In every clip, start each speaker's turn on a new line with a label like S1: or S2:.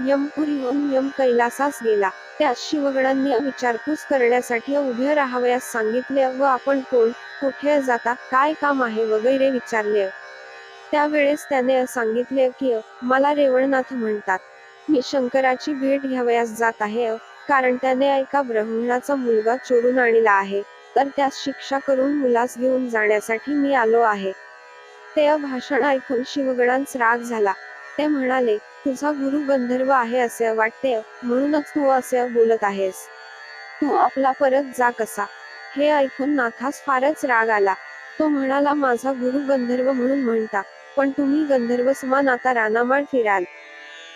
S1: यमपुरीहून M कैलासास गेला. त्यास शिवगणांनी विचारपूस करण्यासाठी उभे राहावयास सांगितले व आपण कोण कुठे जाता काय काम आहे वगैरे विचारले. त्यावेळेस त्याने सांगितले की मला रेवणनाथ म्हणतात. मी शंकराची भेट घ्यावयास जात आहे कारण त्याने एका ब्राह्मणाचा मुलगा चोरून आणला आहे. तर त्यास शिक्षा करून मुलास घेऊन जाण्यासाठी मी आलो आहे. ते भाषण ऐकून शिवगणांस राग झाला. ते म्हणाले तुझा गुरु गंधर्व आहे असे वाटते म्हणूनच तू असे बोलत आहेस. तू आपला परत जा कसा. हे ऐकून नाथास फारच राग आला. तो म्हणाला माझा गुरु गंधर्व म्हणून म्हणता पण तुम्ही गंधर्व समान आता रानामाळ फिराल.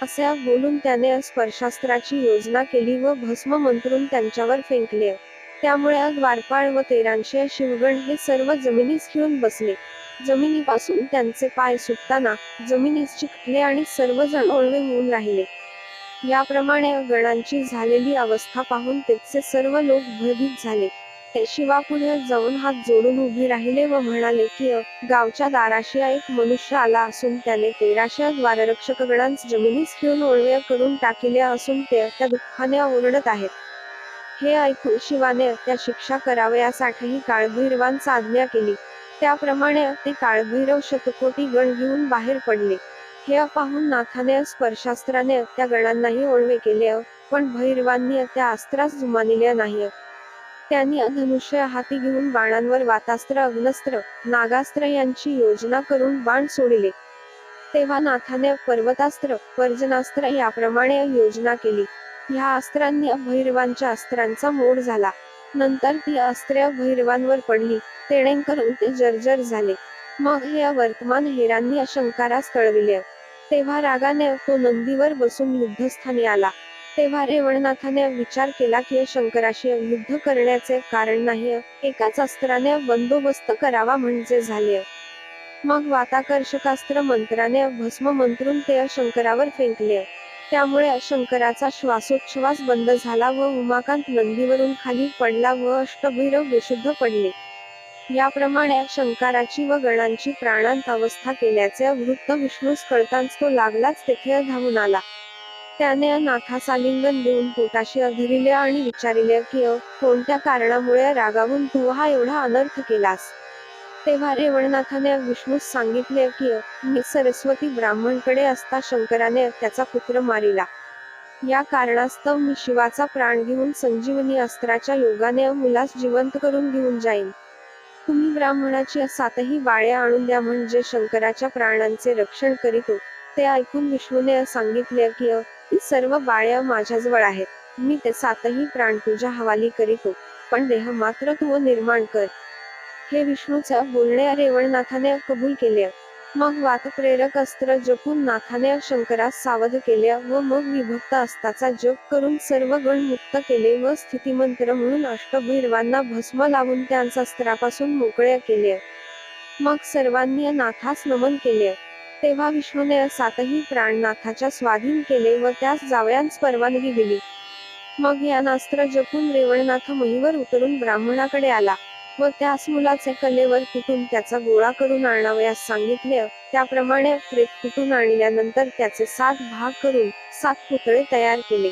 S1: असे बोलून त्याने स्पर्शास्त्राची योजना केली व भस्म मंत्रून त्यांच्यावर फेंकले. त्यामुळे द्वारपाळ व तेरांशे शिवगण हे सर्व जमिनीस खिळून बसले. जमिनीपासून त्यांचे पाय सुटताना जमिनीस चिकटले आणि सर्वजण ओळवे होऊन राहिले. याप्रमाणे गणांची झालेली अवस्था पाहून त्याचे सर्व लोक भयभीत झाले. शिवा शिवापुढे जाऊन हात जोडून उभे राहिले व म्हणाले की गावच्या दाराशी एक मनुष्य आला असून त्याने तेराशे द्वाररक्षक गणांस जमिनीस घेऊन ओळवे करून टाकिले असून ते त्या दुःखाने ओरडत आहेत. हे ऐकून शिवाने त्या शिक्षा करावयासाठीही काळभैरवांचा आज्ञा केली. त्याप्रमाणे ते काळभैरव शतकोटी गण घेऊन बाहेर पडले. हे पाहून नाथाने स्पर्शास्त्राने त्या गणांनाही ओळवे केले पण भैरवांनी त्या अस्त्रास जुमानिल्या नाही. त्यांनी धनुष्य हाती घेऊन बाणांवर वातास्त्र अग्नस्त्र नागास्त्र यांची योजना करून बाण सोडले. तेव्हा नाथाने पर्वतास्त्र पर्जनास्त्र याप्रमाणे योजना केली. ह्या अस्त्रांनी भैरवांच्या अस्त्रांचा मोड झाला. नंतर ती अस्त्रे भैरवांवर पडली. तेणेकरून ते जर्जर झाले. मग हे वर्तमान हेरांनी शंकारास कळविले तेव्हा रागाने तो नंदीवर बसून युद्धस्थानी आला. तेव्हा रेवणनाथाने विचार केला की शंकराशी युद्ध करण्याचे कारण नाही एकाच अस्त्राने बंदोबस्त करावा म्हणजे झाले. मग वाताकर्षकास्त्र मंत्राने भस्म मंत्रून ते शंकरावर फेकले. त्यामुळे शंकराचा श्वासोच्छ्वास बंद झाला व उमाकांत नंदीवरून खाली पडला व अष्टभैरव बेशुद्ध पडले. याप्रमाणे शंकराची व गणांची प्राणांत अवस्था केल्याचे वृत्त विष्णूस कळताच तो लागलाच तेथे धावून आला. त्याने नाथासालिंगन देऊन पोटाशी अधरिले आणि विचारिले की कोणत्या कारणामुळे रागावून तू हा एवढा अनर्थ केलास? तेव्हा रेवणनाथाने विष्णूस सांगितले की मी सरस्वती ब्राह्मणकडे असता शंकराने त्याचा पुत्र मारिला. या कारणास्तव मी शिवाचा प्राण घेऊन संजीवनी अस्त्राच्या योगाने मुलास जिवंत करून घेऊन जाईन. तुम्ही ब्राह्मणाच्या सातही बाळ्या आणून द्या म्हणजे शंकराच्या प्राणांचे रक्षण करीतो. ते ऐकून विष्णूने सांगितले की "अ, सर्व बाळ्या माझ्याजवळ आहेत. मी ते सातही प्राण तुझ्या हवाली करीतो. पण देह मात्र तू निर्माण कर हे विष्णूच्या बोलणे रेवणनाथाने कबूल केले. मग वातप्रेरक अस्त्र जपून नाथाने शंकरास सावध केले व मग विभक्त अस्ताचा जप करून सर्व गण मुक्त केले व स्थितिमंत्र म्हणून अष्टभैरवांना भस्म लावून त्यांचा अस्त्रापासून मोकळ्या केले मग सर्वांनी नाथास नमन केले. तेव्हा विष्णूने सातही प्राण नाथाच्या स्वाधीन केले व त्यास जावयांस परवानगी दिली. मग यानास्त्र जपून रेवणनाथ महीवर उतरून ब्राह्मणाकडे आला. व त्यास मुलाचे कलेवर कुटून त्याचा गोळा करून आणावयास सांगितले. त्याप्रमाणे प्रेत कुटून आणल्यानंतर त्याचे सात भाग करून सात पुतळे तयार केले.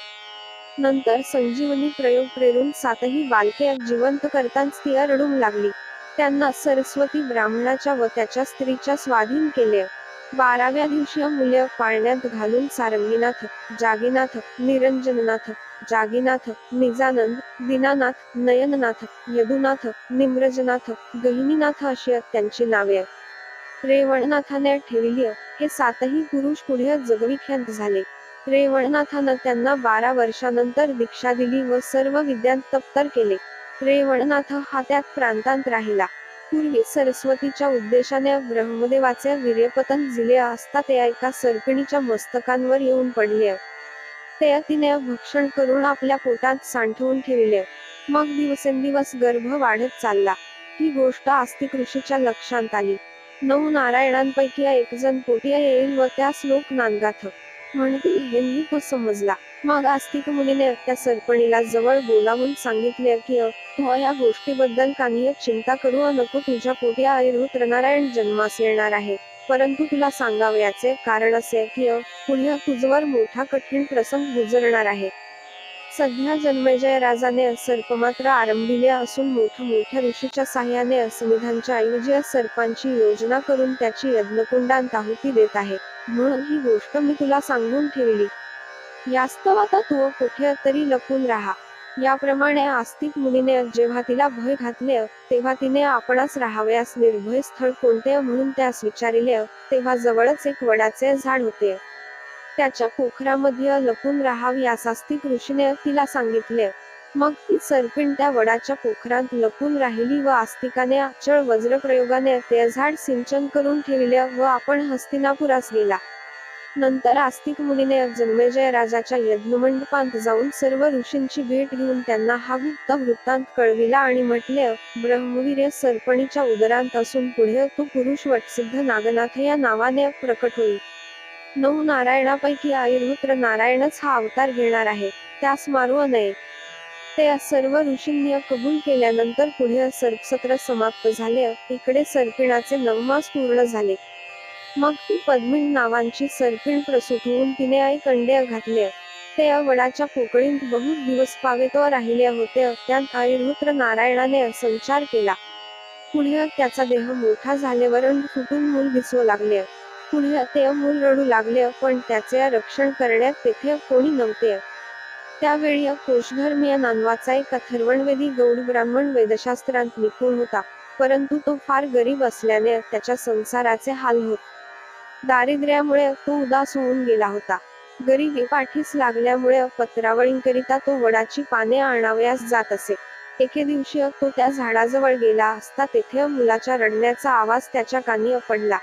S1: नंतर संजीवनी प्रयोग प्रेरून सातही बालके जिवंत करताच ती रडून लागली. त्यांना सरस्वती ब्राह्मणाच्या व त्याच्या स्त्रीच्या स्वाधीन केले. बाराव्या दिवशी मुले पाळण्यात घालून सारंगीनाथ जागीनाथ निरंजननाथ जागीनाथ निजानंद दीनानाथ नयननाथ यदुनाथ निम्रजनाथ गहिनीनाथ अशी त्यांची नावे रेवणनाथाने ठेवली हे सातही पुरुष पुढे जगविख्यात झाले. रेवणनाथानं त्यांना बारा वर्षानंतर दीक्षा दिली व सर्व विद्यांत तप्तर केले. रेवणनाथ हा त्यात प्रांतांत राहिला. पूर्वी सरस्वतीच्या उद्देशाने ब्रह्मदेवाचे वीर्यपतन दिले असता ते एका सर्पिणीच्या मस्तकांवर येऊन पडले. ते तिने भक्षण करून आपल्या पोटात सांठवून ठेवले. मग दिवसेंदिवस गर्भ वाढत चालला. ही गोष्ट आस्तिक ऋषीच्या लक्षात आली. नऊ नारायणांपैकी एक जण पोटी येईल व त्यास लोक नांदगाथ. म्हणतील हेही तो समजला. मग आस्तिक मुलीने त्या सर्पणीला जवळ बोलावून सांगितले की तो या गोष्टीबद्दल काही चिंता करू नको. तुझ्या पोटी आयुर्वत नारायण जन्मास येणार आहे. परंतु तुला सांगावयाचे कारण असे की पुढे तुझवर मोठा कठीण प्रसंग गुजरणार आहे. सध्या जन्मेजय राजाने सर्प मात्र आरंभिले असून मोठ्या मोठ्या ऋषीच्या साह्याने असमिधांच्या ऐवजी सर्पांची योजना करून त्याची यज्ञकुंडांत आहुती देत आहे. म्हणून ही गोष्ट मी तुला सांगून ठेवली. यास्तव आता तू कुठे तरी लपून राहा. याप्रमाणे आस्तिक मुनीने जेव्हा तिला भय घातले तेव्हा तिने आपणास राहावयास निर्भय स्थळ कोणते म्हणून त्यास विचारिले तेव्हा जवळच एक वडाचे झाड होते. त्याच्या पोखरामध्ये लपून राहावी यास आस्तिक ऋषीने तिला सांगितले. मग ती सरपिण त्या वडाच्या पोखरात लपून राहिली व आस्तिकाने अचळ वज्रप्रयोगाने ते झाड सिंचन करून ठेवले व आपण हस्तिनापुरास गेला. नंतर आस्तिक मुनीने जन्मेजय राजाच्या यज्ञमंडपात जाऊन सर्व ऋषींची भेट घेऊन त्यांना हा गुप्त वृत्तांत कळविला आणि म्हटले ब्रह्मवीर्य सर्पणीच्या उदरांत असून पुढे तो पुरुष वटसिद्ध नागनाथ या नावाने प्रकट होईल. नऊ नारायणापैकी आयुर्वृत्र नारायणच हा अवतार घेणार आहे त्यास मारू नये ते सर्व ऋषींनी कबूल केल्यानंतर पुढे सर्पसत्र समाप्त झाले. इकडे सर्पिणाचे नवमास पूर्ण झाले. मग ती पद्मिण नावांची सर्पिण प्रसूत होऊन तिने आई कंड्या घातले ते वडाच्या पोकळीत बहुत दिवस पावेतो राहिले होते त्यात आयुर्वृत्र नारायणाने संचार केला. पुढे त्याचा देह मोठा झाल्यावर फुटून मूल दिसू लागले. पुढे ते मूल रडू लागले पण त्याचे रक्षण करण्यात तेथे कोणी नव्हते. त्यावेळी कोशधर्म नानवाचा एक अथर्वणवेदी गौड ब्राह्मण वेदशास्त्रांत निपुण होता परंतु तो फार गरीब असल्याने त्याच्या संसाराचे हाल होत दारिद्र्यामुळे तो उदास होऊन गेला होता. गरिबी पाठीस लागल्यामुळे पत्रावळींकरिता तो वडाची पाने आणावयास जात असे. एके दिवशी तो त्या झाडाजवळ गेला असता तेथे मुलाच्या रडण्याचा आवाज त्याच्या कानी पडला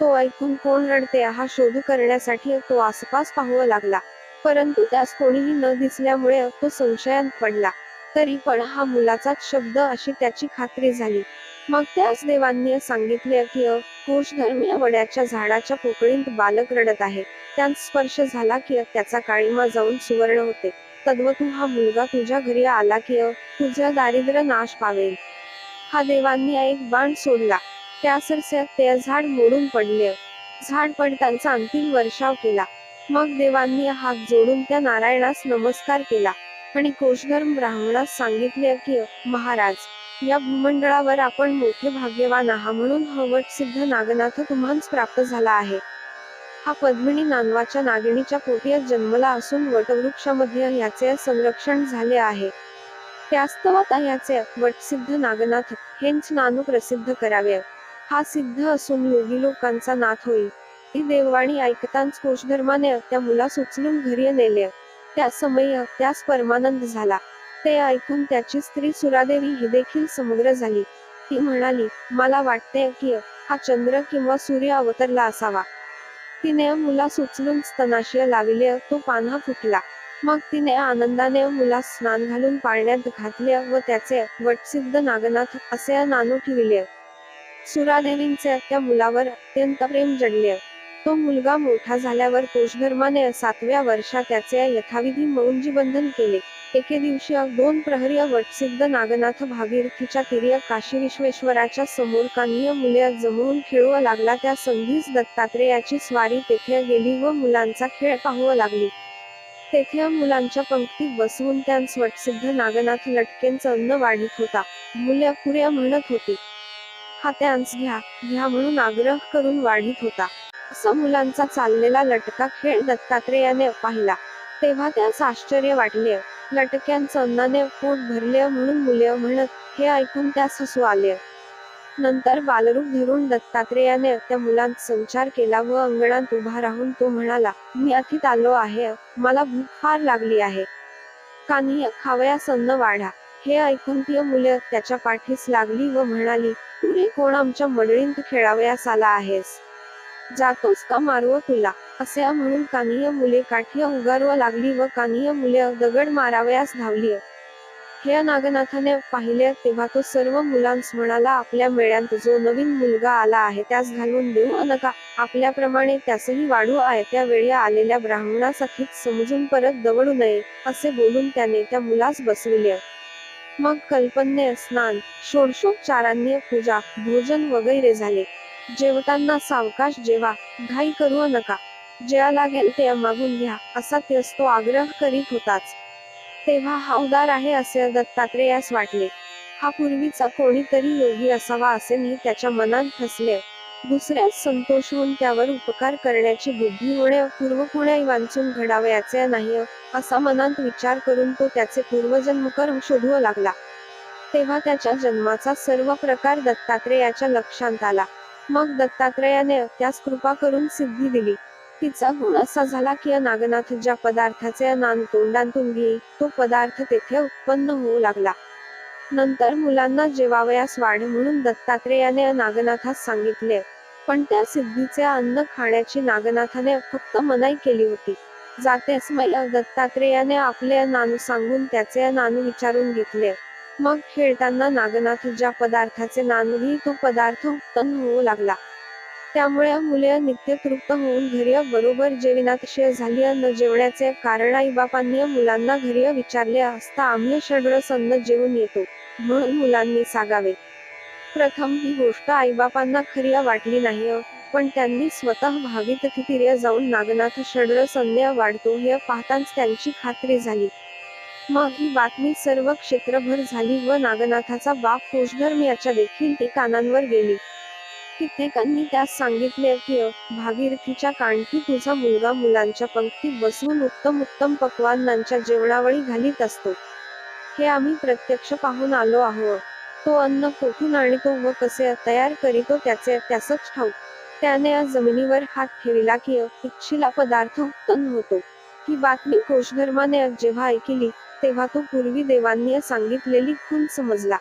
S1: तो ऐकून कोण रडते हा शोध करण्यासाठी तो आसपास पाहू लागला. परंतु त्यास कोणीही न दिसल्यामुळे तो संशयात पडला. तरी पण हा मुलाचाच शब्द अशी त्याची खात्री झाली. मग त्याच देवांनी सांगितले की कोशधर्मीय वड्याच्या झाडाच्या पोकळीत बालक रडत आहे. त्यात स्पर्श झाला की त्याचा काळीमा जाऊन सुवर्ण होते. तद्वतू हा मुलगा तुझ्या घरी आला की तुझ्या दारिद्र्य नाश पावेल. हा देवांनी एक बाण सोडला. त्या सरस्यात ते झाड मोडून पडले. झाड पडतांचा अंतिम वर्षाव केला. मग देवांनी हात जोडून त्या नारायणास नमस्कार केला. आणि कोशधर्म ब्राह्मणास सांगितले की महाराज या भूमंडळावर आपण मोठे भाग्यवान आहात म्हणून हवट सिद्ध नागनाथ तुम्हास प्राप्त झाला आहे. हा पद्मिनी नानवाच्या नागिणीच्या पोटी जन्मला असून वटवृक्षामध्ये याचे संरक्षण झाले आहे. त्यास्तवात याचे वटसिद्ध नागनाथ हेच नानू प्रसिद्ध करावे. हा सिद्ध असून योगी लोकांचा नाथ होईल. ही देववाणी ऐकताच कोशधर्माने त्या मुलास उचलून घरी नेले. त्या समय त्यास परमानंद झाला. ते ऐकून त्याची स्त्री सुरादेवी ही देखील समग्र झाली. ती म्हणाली मला वाटते की हा चंद्र किंवा सूर्य अवतरला असावा. तिने मुलास उचलून स्तनाशी लाविले तो पान्हा फुटला. मग तिने आनंदाने मुलास स्नान घालून पाळण्यात घातले व त्याचे वटसिद्ध नागनाथ असे नानू ठेविले. सुरादेवींचे त्या मुलावर अत्यंत प्रेम जडले. तो मुलगा मोठा झाल्यावर कोशधर्माने सातव्या वर्षात त्याचे यथाविधी मौंजीबंधन केले. एके दिवशी दोन प्रहरी वटसिद्ध नागनाथ भागीरथीच्या तीर्य काशी विश्वेश्वराच्या समोर कानिय मुले जमवून खेळू लागला त्या संधीस दत्तात्रेयाची स्वारी तेथे गेली व मुलांचा खेळ पाहू लागली. तेथे मुलांच्या पंक्तीत बसवून त्यांस वटसिद्ध नागनाथ लटकेंचं अन्न वाढीत होता. मुले पुऱ्या म्हणत होती हा त्यांस घ्या घ्या म्हणून आग्रह करून वाढीत होता असा मुलांचा चाललेला लटका खेळ दत्तात्रेयाने पाहिला. तेव्हा त्यास आश्चर्य वाटले. लटक्यांचं अन्नाने पोट भरले म्हणून मुले म्हणत हे ऐकून त्या हसू आले. नंतर बालरूप धरून दत्तात्रेयाने त्या मुलांत संचार केला व अंगणात उभा राहून तो म्हणाला मी अथित आलो आहे मला भूक फार लागली आहे. कानी खावयास अन्न वाढा. हे ऐकून ती मुले त्याच्या पाठीस लागली व म्हणाली तुरे कोण आमच्या मंडळींत खेळावयास आला आहेस? जातोस का मारव तुला? असे म्हणून कानिय मुले काठी उगारवा लागली व कानिय मुले दगड मारावयास धावली. हे नागनाथाने पाहिले तेव्हा तो सर्व मुलांस म्हणाला आपल्या मेळ्यात जो नवीन मुलगा आला आहे त्यास घालून देऊ नका. आपल्याप्रमाणे त्यासही वाढू आहे. त्यावेळी आलेल्या ब्राह्मणासाठीच समजून परत दवडू नये असे बोलून त्याने त्या मुलास बसविले. मग कल्पन्य स्नान षोडशोपचारांनी पूजा भोजन वगैरे झाले. जेवताना सावकाश जेवा घाई करू नका. ज्या लागेल ते मागून घ्या असा तेच तो आग्रह करीत होताच. तेव्हा हा उदार आहे असे दत्तात्रेयास वाटले. हा पूर्वीचा कोणीतरी योगी असावा असे मी त्याच्या मनात ठसले दुसऱ्याच संतोष होऊन त्यावर उपकार करण्याची बुद्धी होणे पूर्व पूर्वपुण्या वांचून घडावयाचे नाही असा मनात विचार करून तो त्याचे पूर्वजन्मकर्म शोधू लागला. तेव्हा त्याच्या जन्माचा सर्व प्रकार दत्तात्रेयाच्या लक्षात आला. मग दत्तात्रेयाने त्यास कृपा करून सिद्धी दिली. तिचा गुण असा झाला की नागनाथ ज्या पदार्थाचे नान तोंडांतून घेई तो पदार्थ तेथे उत्पन्न होऊ लागला. नंतर मुलांना जेवावयास वाढ म्हणून दत्तात्रेयाने नागनाथास सांगितले. पण त्या सिद्धीचे अन्न खाण्याची नागनाथाने फक्त मनाई केली होती. जातेस दत्तात्रेयाने आपले नानू सांगून त्याचे नानू विचारून घेतले. मग खेळताना नागनाथ ज्या पदार्थाचे नानूही तो पदार्थ उत्पन्न होऊ लागला. त्यामुळे मुले नित्य तृप्त होऊन घरी बरोबर जेविनातिशय झाली न जेवण्याचे कारण आई बापांनी मुलांना घरी विचारले असता आम्ही षडरस अन्न जेवून येतो म्हणून मुलांनी सांगावे. प्रथम ही गोष्ट आईबापांना खरी वाटली नाही पण त्यांनी स्वतः भावित तिथे जाऊन नागनाथ षडरस अन्न वाढतो हे पाहताच त्यांची खात्री झाली. मग ही बातमी सर्व क्षेत्रभर झाली व नागनाथाचा बाप कोषधर्म याच्या देखील ती कानांवर गेली. कित्येकांनी त्यास सांगितले की भागीरथीच्या काणकी तुझा मुलगा मुलांच्या पंक्तीत बसवून उत्तम उत्तम पक्वानांच्या जेवणावळी घालीत असतो. हे आम्ही प्रत्यक्ष पाहून आलो आहोत तो अन्न कोठून आणतो व कसे तयार करीतो त्याचे त्यासच ठाऊक. त्याने या जमिनीवर हात ठेविला की इच्छिला पदार्थ उत्पन्न होतो. ही बातमी कोशधर्माने जेव्हा ऐकली तेव्हा तो पूर्वी देवांनी सांगितलेली खून समजला.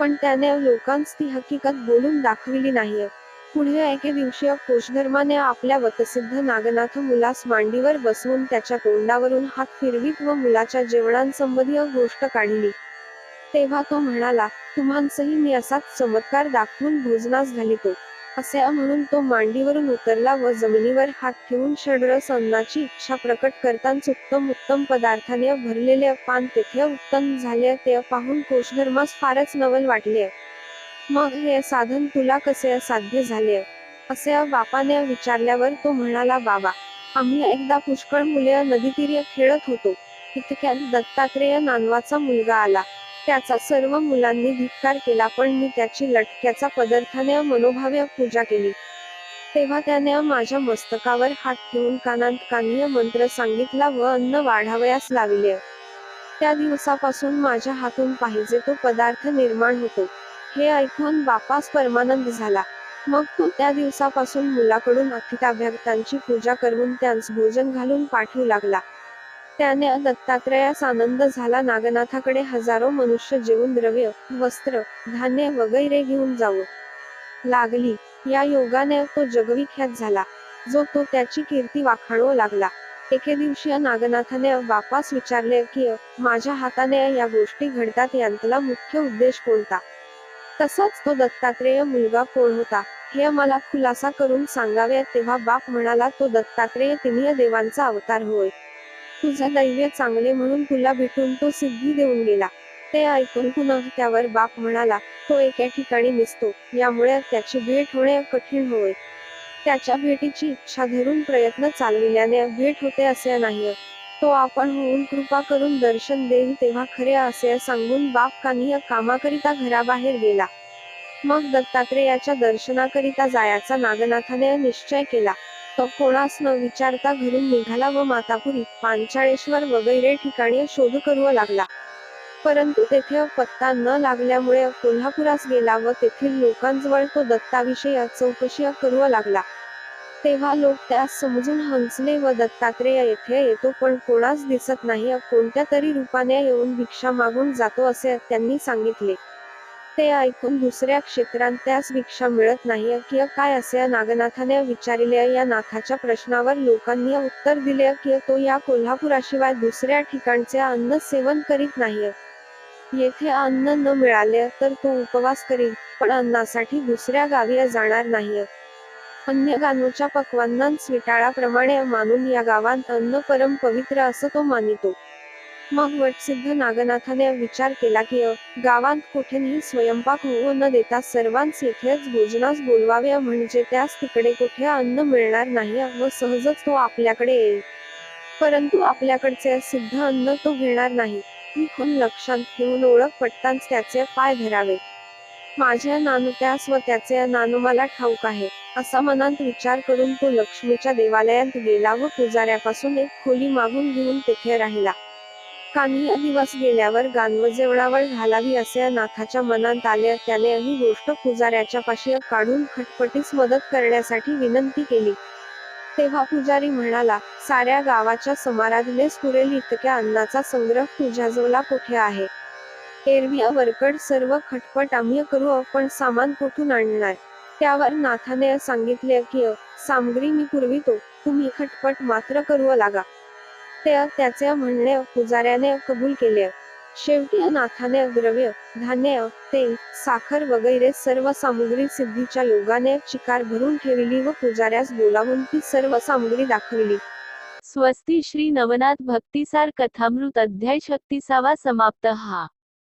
S1: पण त्याने लोकांस ती हकीकत बोलून दाखविली नाही पुढे एके दिवशी कोशधर्माने आपल्या वतसिद्ध नागनाथ मुलास मांडीवर बसवून त्याच्या तोंडावरून हात फिरवीत व मुलाच्या जेवणांसंबंधी गोष्ट काढली. तेव्हा तो म्हणाला तुम्हांसही मी असाच चमत्कार दाखवून भोजनास घालितो. असे म्हणून तो मांडीवरून उतरला व जमिनीवर हात ठेवून षडरस अन्नाची इच्छा प्रकट करताच उत्तम उत्तम पदार्थाने भरलेले पान तेथे उत्तम झाले ते पाहून कोशधर्मास फारच नवल वाटले. मग हे साधन तुला कसे साध्य झाले? असे बापाने विचारल्यावर तो म्हणाला बाबा आम्ही एकदा पुष्कळ मुले नदीतीर्य खेळत होतो. इतक्यात दत्तात्रेय नानवाचा मुलगा आला. त्याचा सर्व मुलांनी धिक्कार केला पण मी त्याची लटक्याचा पदार्थाने मनोभावे पूजा केली. तेव्हा त्याने माझ्या मस्तकावर हात ठेवून कानांत कानीय मंत्र सांगितला व अन्न वाढावयास लाविले. त्या दिवसापासून माझ्या हातून पाहिजे तो पदार्थ निर्माण होतो. हे ऐकून बापास परमानंद झाला. मग तो त्या दिवसापासून मुलाकडून अतिथाभ्यक्तांची पूजा करून त्यांस भोजन घालून पाठवू लागला. त्याने दत्तात्रयास आनंद झाला नागनाथाकडे हजारो मनुष्य जेवून द्रव्य वस्त्र धान्य वगैरे घेऊन जाऊ लागली. या योगाने तो जगविख्यात झाला. जो तो त्याची कीर्ती वाखाणू लागला. एके दिवशी नागनाथाने बापास विचारले की माझ्या हाताने या गोष्टी घडतात यांतला मुख्य उद्देश कोणता? तसाच तो दत्तात्रेय मुलगा कोण होता हे मला खुलासा करून सांगावे तेव्हा बाप म्हणाला तो दत्तात्रेय तिन्ही देवांचा अवतार होय. तुझा दैव्य चांगले म्हणून तुला भेटून तो सिद्धी देऊन गेला. ते ऐकून पुन्हा त्यावर बाप म्हणाला तो एका ठिकाणी निसतो यामुळे त्याची भेट होणे कठीण होय. त्याच्या भेटीची इच्छा धरून प्रयत्न चालविल्याने भेट होते असे नाही. तो आपण होऊन कृपा करून दर्शन देईल तेव्हा खरे असे सांगून बाप कानी कामाकरिता घराबाहेर गेला. मग दत्तात्रेयाच्या दर्शनाकरिता जायाचा नागनाथाने निश्चय केला. तो कोणास न विचारता घरून निघाला व मातापुरी पांचाळेश्वर वगैरे ठिकाणी शोध करू लागला. परंतु तेथे पत्ता न लागल्यामुळे कोल्हापुरास गेला व तेथील लोकांजवळ तो दत्ताविषयी चौकशी करू लागला. तेव्हा लोक त्यास समजून हंसले व दत्तात्रेय येथे येतो पण कोणास दिसत नाही कोणत्या तरी रूपाने येऊन भिक्षा मागून जातो असे त्यांनी सांगितले. ते ऐकून दुसऱ्या क्षेत्रात त्यास भिक्षा मिळत नाही की काय असे नागनाथाने विचारले या नाथाच्या प्रश्नावर लोकांनी उत्तर दिले की तो या कोल्हापुराशिवाय दुसऱ्या ठिकाणचे अन्न सेवन करीत नाही येथे अन्न न मिळाले तर तो उपवास करील पण अन्नासाठी दुसऱ्या गावी जाणार नाही अन्य गानूच्या पक्वांना स्विटाळाप्रमाणे मानून या गावात अन्न परम पवित्र असं तो मानितो. मग वटसिद्ध नागनाथाने विचार केला की गावात कोठेही स्वयंपाक होऊ न देता सर्वांस येथेच भोजनास बोलवावे म्हणजे त्यास तिकडे कुठे अन्न मिळणार नाही व सहजच तो आपल्याकडे येईल. परंतु आपल्याकडचे सिद्ध अन्न तो घेणार नाही. ही खून लक्षात घेऊन ओळख पटताच त्याचे पाय धरावे. माझ्या नानू त्यास व त्याचे नानू मला ठाऊक आहे. असा मनात विचार करून तो लक्ष्मीच्या देवालयात गेला व पुजाऱ्यापासून एक खोली मागून घेऊन तेथे राहिला. काही दिवस गेल्यावर गानव जेवणावर घालावी असे नाथाच्या मनात आले त्याने ही गोष्ट पुजाऱ्याच्या पाशी काढून खटपटीस मदत करण्यासाठी विनंती केली. तेव्हा पुजारी म्हणाला साऱ्या गावाच्या समाराधनेस पुरेल इतक्या अन्नाचा संग्रह तुझ्याजवळा कुठे आहे? एरवी वरकड सर्व खटपट आम्ही करू आपण सामान कुठून आणणार? त्यावर नाथाने सांगितले की सामग्री मी पुरवितो तुम्ही खटपट मात्र करू लागा. त्याचे म्हणणे पुजाऱ्याने कबूल केले. शेवटी नाथाने द्रव्य धान्य तेल साखर वगैरे सर्व सामुग्री सिद्धीच्या योगाने चिकार भरून ठेवली व पुजाऱ्यास बोलावून ती सर्व सामुग्री दाखविली.
S2: स्वस्ती श्री नवनाथ भक्तिसार कथामृत अध्याय शक्तीसावा समाप्त हा.